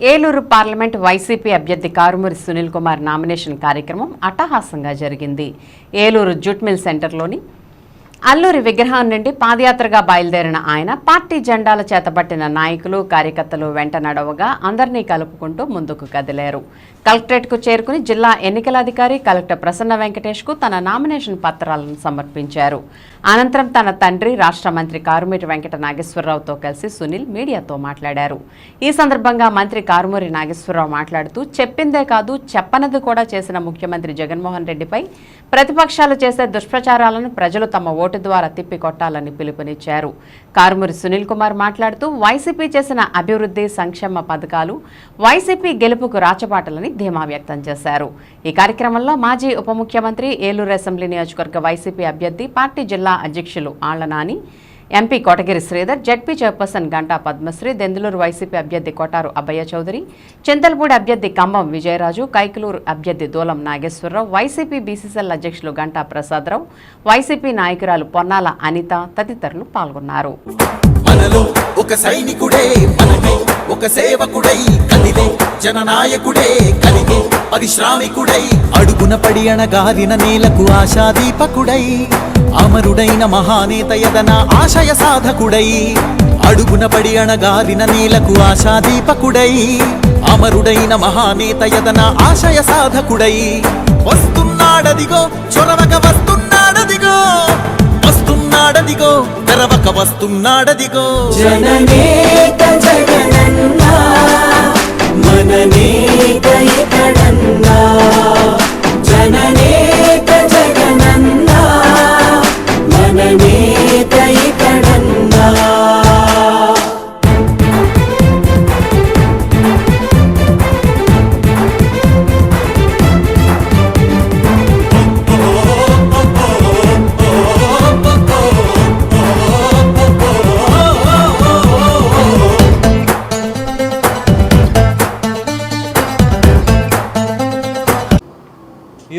Eluru parliament YCP అభ్యర్థి Karumuri Sunil Kumar nomination కార్యక్రమం అట్టహాసంగా జరిగింది. ఏలూరు జూట్ మిల్ సెంటర్లోని అల్లూరి విగ్రహం నుండి పాదయాత్రగా బయలుదేరిన ఆయన పార్టీ జెండాల చేతబట్టిన నాయకులు కార్యకర్తలు వెంట నడవగా అందరినీ కలుపుకుంటూ ముందుకు కదిలారు. కలెక్టరేట్కు చేరుకుని జిల్లా ఎన్నికల అధికారి కలెక్టర్ ప్రసన్న వెంకటేష్కు తన నామినేషన్ పత్రాలను సమర్పించారు. అనంతరం తన తండ్రి రాష్ట్ర మంత్రి కారుమూరి వెంకట నాగేశ్వరరావుతో కలిసి సునీల్ మీడియాతో మాట్లాడారు. ఈ సందర్భంగా మంత్రి కారుమూరి నాగేశ్వరరావు మాట్లాడుతూ చెప్పిందే కాదు చెప్పనది కూడా చేసిన ముఖ్యమంత్రి జగన్మోహన్ రెడ్డిపై ప్రతిపక్షాలు చేసే దుష్ప్రచారాలను ప్రజలు తమ ఓటు ద్వారా తిప్పికొట్టాలని పిలుపునిచ్చారు. కారుమూరి సునీల్ కుమార్ మాట్లాడుతూ వైసీపీ చేసిన అభివృద్ధి సంక్షేమ పథకాలు వైసీపీ గెలుపుకు రాచబాటలని ధీమా వ్యక్తం చేశారు. ఈ కార్యక్రమంలో మాజీ ఉప ముఖ్యమంత్రి ఏలూరు అసెంబ్లీ నియోజకవర్గ వైసీపీ అభ్యర్థి పార్టీ జిల్లా అధ్యక్షులు Alla Nani MP Kotagiri Sridhar ZP chairperson Ganta Padmasri Denduluru YCP అభ్యర్థి కోటారు అబ్బయ్య చౌదరి చింతలపూడి అభ్యర్థి కంబం విజయరాజు కైకలూరు అభ్యర్థి దూలం నాగేశ్వరరావు వైసీపీ బీసీసీఎల్ అధ్యక్షులు గంటా ప్రసాదరావు వైసీపీ నాయకురాలు పొన్నాల అనిత తదితరులు పాల్గొన్నారు. మనలో ఒక సైనికుడే మనలో ఒక సేవకుడై కలిగే జననాయకుడే కలిగే పరిశ్రామికుడై అడుగున పడి అణగారిన నేలకు ఆశాదీపకుడై అమరుడైన మహానేత యదన ఆశయ సాధకుడై. అడుగున పడి అణగారిన నేలకు ఆశాదీపకుడై అమరుడైన మహానేత యదన ఆశయ సాధకుడై. వస్తున్నాడదిగో చొరవక వస్తున్నాడదిగో. వస్తున్నాడదిగో తెరవక వస్తున్నాడదిగో. జననేత జగనన్నా మననేత ఇతడన్నా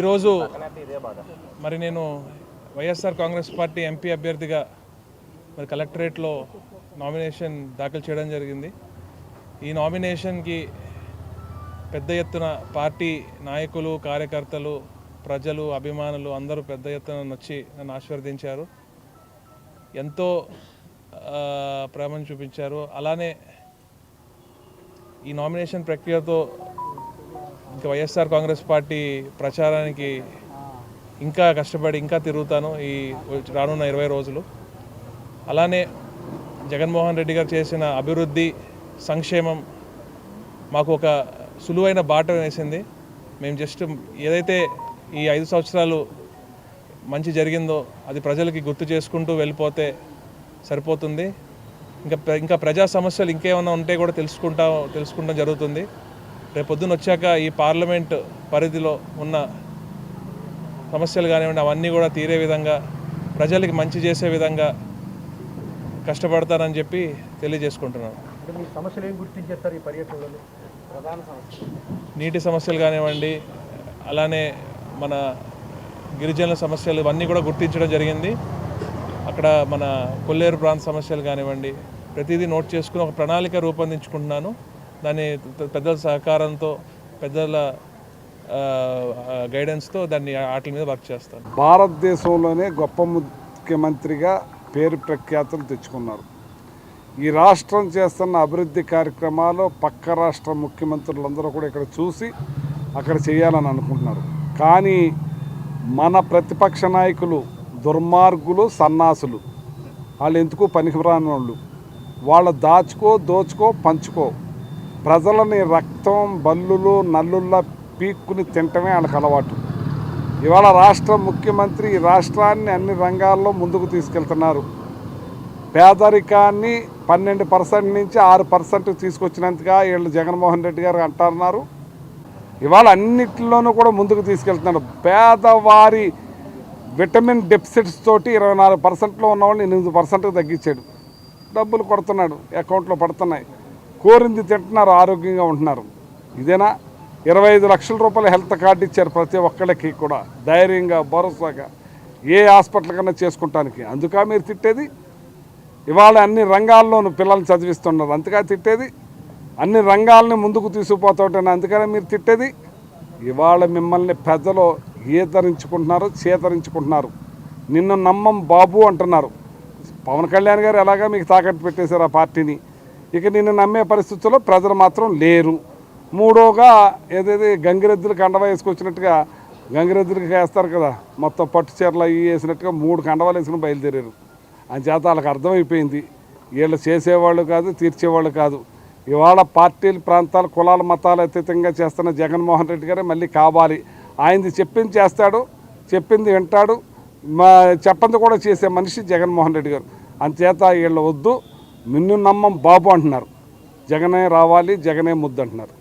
ఈరోజు మరి నేను వైఎస్ఆర్ కాంగ్రెస్ పార్టీ ఎంపీ అభ్యర్థిగా మరి కలెక్టరేట్లో నామినేషన్ దాఖలు చేయడం జరిగింది. ఈ నామినేషన్కి పెద్ద ఎత్తున పార్టీ నాయకులు కార్యకర్తలు ప్రజలు అభిమానులు అందరూ పెద్ద ఎత్తున వచ్చి నన్ను ఆశీర్వదించారు. ఎంతో ప్రేమను చూపించారు. అలానే ఈ నామినేషన్ ప్రక్రియతో ఇంకా వైఎస్ఆర్ కాంగ్రెస్ పార్టీ ప్రచారానికి ఇంకా కష్టపడి ఇంకా తిరుగుతాను ఈ రానున్న ఇరవై రోజులు. అలానే జగన్మోహన్ రెడ్డి గారు చేసిన అభివృద్ధి సంక్షేమం మాకు ఒక సులువైన బాట వేసింది. మేము జస్ట్ ఏదైతే ఈ ఐదు సంవత్సరాలు మంచి జరిగిందో అది ప్రజలకి గుర్తు చేసుకుంటూ వెళ్ళిపోతే సరిపోతుంది. ఇంకా ప్ర- ఇంకా ప్రజా సమస్యలు ఇంకేమైనా ఉంటే కూడా తెలుసుకుంటా తెలుసుకుంటాం జరుగుతుంది. రేపు పొద్దున్న వచ్చాక ఈ పార్లమెంట్ పరిధిలో ఉన్న సమస్యలు కానివ్వండి అవన్నీ కూడా తీరే విధంగా ప్రజలకి మంచి చేసే విధంగా కష్టపడతానని చెప్పి తెలియజేసుకుంటున్నాను. అంటే మీ సమస్యలు ఏం గుర్తించేస్తారు ఈ పర్యటనలో? ప్రధాన సమస్య. నీటి సమస్యలు కానివ్వండి అలానే మన గిరిజనుల సమస్యలు ఇవన్నీ కూడా గుర్తించడం జరిగింది. అక్కడ మన కొల్లేరు ప్రాంత సమస్యలు కానివ్వండి ప్రతిదీ నోట్ చేసుకుని ఒక ప్రణాళిక రూపొందించుకుంటున్నాను. దాన్ని పెద్దల సహకారంతో పెద్దల గైడెన్స్తో దాన్ని వాటి మీద వర్క్ చేస్తాను. భారతదేశంలోనే గొప్ప ముఖ్యమంత్రిగా పేరు ప్రఖ్యాతులు తెచ్చుకున్నారు. ఈ రాష్ట్రం చేస్తున్న అభివృద్ధి కార్యక్రమాలు పక్క రాష్ట్ర ముఖ్యమంత్రులందరూ కూడా ఇక్కడ చూసి అక్కడ చేయాలని అనుకుంటున్నారు. కానీ మన ప్రతిపక్ష నాయకులు దుర్మార్గులు సన్నాసులు. వాళ్ళు ఎందుకు పనికిరాని వాళ్ళు వాళ్ళు దాచుకో దోచుకో పంచుకో. ప్రజలని రక్తం బల్లులు నల్లుల్లా పీక్కుని తింటమే వాళ్ళకి అలవాటు. ఇవాళ రాష్ట్ర ముఖ్యమంత్రి ఈ రాష్ట్రాన్ని అన్ని రంగాల్లో ముందుకు తీసుకెళ్తున్నారు. పేదరికాన్ని పన్నెండు పర్సెంట్ నుంచి ఆరు పర్సెంట్ తీసుకొచ్చినంతగా వీళ్ళు జగన్మోహన్ రెడ్డి గారు అంటున్నారు. ఇవాళ అన్నిటిలోనూ కూడా ముందుకు తీసుకెళ్తున్నారు. పేదవారి విటమిన్ డెఫిసిట్స్ తోటి ఇరవై నాలుగు పర్సెంట్లో ఉన్నవాళ్ళు ఎనిమిది పర్సెంట్కి తగ్గించాడు. డబ్బులు కొడుతున్నాడు అకౌంట్లో పడుతున్నాయి. కోరింది తింటున్నారు ఆరోగ్యంగా ఉంటున్నారు. ఇదేనా? ఇరవై ఐదు లక్షల రూపాయల హెల్త్ కార్డు ఇచ్చారు ప్రతి ఒక్కళ్ళకి కూడా. ధైర్యంగా భరోసాగా. ఏ హాస్పిటల్ కన్నా చేసుకుంటానికి? అందుకా మీరు తిట్టేది? ఇవాళ అన్ని రంగాల్లోనూ పిల్లల్ని చదివిస్తున్నారు. అంతగా తిట్టేది? అన్ని రంగాలని ముందుకు తీసుకుపోతాటని అందుకనే మీరు తిట్టేది? ఇవాళ మిమ్మల్ని ప్రజలు ఏతరించుకుంటున్నారు చేతరించుకుంటున్నారు. నిన్ను నమ్మం బాబు అంటున్నారు. పవన్ కళ్యాణ్ గారు ఎలాగా మీకు తాకట్టు పెట్టేశారు ఆ పార్టీని? ఇక నిన్ను నమ్మే పరిస్థితుల్లో ప్రజలు మాత్రం లేరు. మూడోగా ఏదైతే గంగిరెద్దులు కండవ వేసుకొచ్చినట్టుగా గంగిరెద్దులకి వేస్తారు కదా. మొత్తం పట్టు చీరలు అవి వేసినట్టుగా మూడు కండవాలు వేసుకుని బయలుదేరారు. అంచేత వాళ్ళకి అర్థమైపోయింది. వీళ్ళు చేసేవాళ్ళు కాదు తీర్చేవాళ్ళు కాదు. ఇవాళ పార్టీలు ప్రాంతాలు కులాల మతాలు అతీతంగా చేస్తున్న జగన్మోహన్ రెడ్డి గారే మళ్ళీ కావాలి. ఆయనది చెప్పింది చేస్తాడు చెప్పింది వింటాడు. మా చెప్పంది కూడా చేసే మనిషి జగన్మోహన్ రెడ్డి గారు. అంచేత వీళ్ళు వద్దు. నిన్ను నమ్మం బాబు అంటున్నారు. జగనే రావాలి జగనే ముద్దు అంటున్నారు.